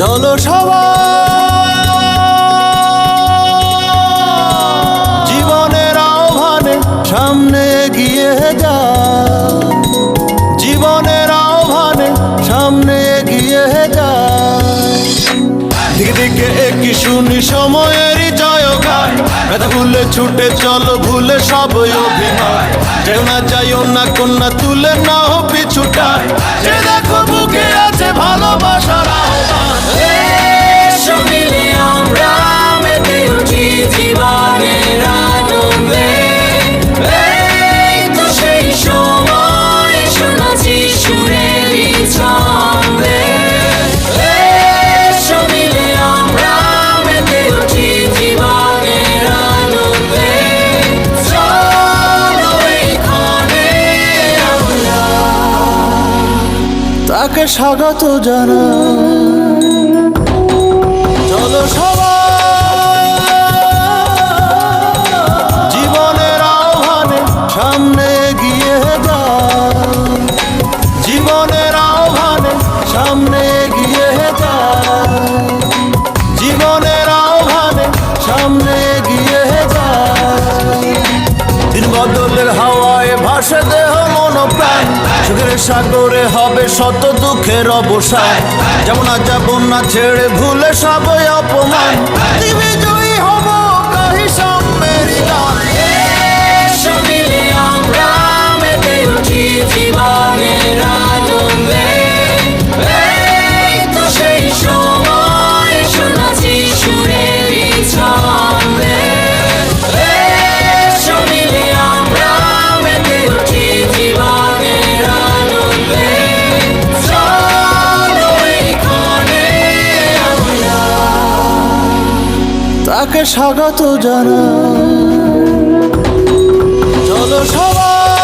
চলো সবাই। জীবনের আহ্বানে সামনে এগিয়ে যা জীবনের আহ্বানে সামনে এগিয়ে যা দিকে দিকে একই শুনি ব্যথা ভুলে ছুটে চলো, ভুলে সব অভিনয়। যেও না যাইও না, কন্যা তুলে না হো পিছুটায় তাকে স্বাগত জানা চলো জীবনের আহ্বানে সামনে এগিয়ে যা জীবনের আহ্বানে সামনে এগিয়ে যা জীবনের আহ্বানে সামনে এগিয়ে যা দিন বদলের হাওয়ায় ভাসে দেহ প্রাণ। সুখের সাগরে হবে শত দুঃখের অবসান। যেমন যাব না ছেড়ে ভুলে সবই অপমান। তাকে স্বাগত জানা চলো সবাই।